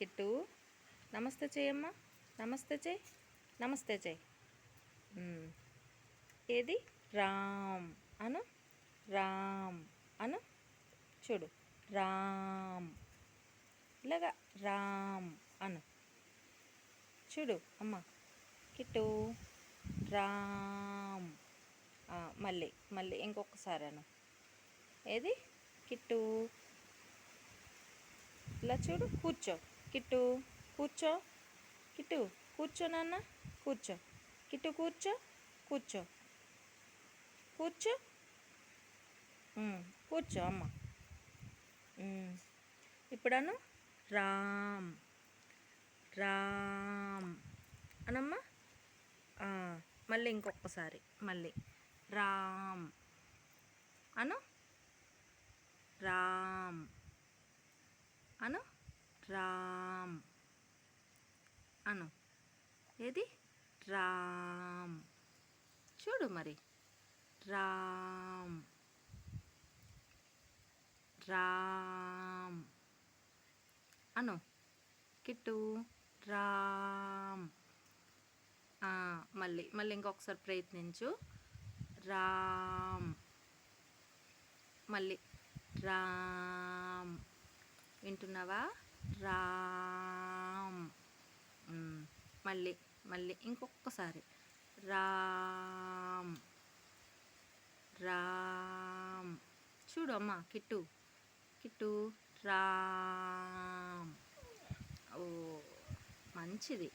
Kit. నమస్తే చేయమ్మా. నమస్తే చేయి. నమస్తే చేయి. ఏది? రామ్. అను? రామ్. అను? చూడు. రామ్. ఇలాగా రామ్. అను. చూడు అమ్మ. కిట్టు. రామ్. మళ్ళీ మళ్ళీ ఇంకొకసారి అను. ఏది? కిట్టు. ఇలా చూడు కూర్చో. కిట్టు కూర్చో. కిట్టు కూర్చో నాన్న కూర్చో. కిట్టు కూర్చో కూర్చో. కూర్చో. కూర్చో అమ్మ. ఇప్పుడను రామ్. రామ్. అనమ్మా? మళ్ళీ ఇంకొకసారి మళ్ళీ. రామ్. అను? రామ్. అను? రామ్. అను. ఏది? రామ్. చూడు మరి. రామ్. రామ్. అను. కిట్టు. రామ్. మళ్ళీ మళ్ళీ ఇంకొకసారి ప్రయత్నించు. రామ్. మళ్ళీ. రామ్. వింటున్నావా? రామ్. మళ్ళీ మళ్ళీ ఇంకొకసారి రామ్. రామ్. చూడు అమ్మ కిట్టు. కిట్టు రామ్. ఓ మంచిది.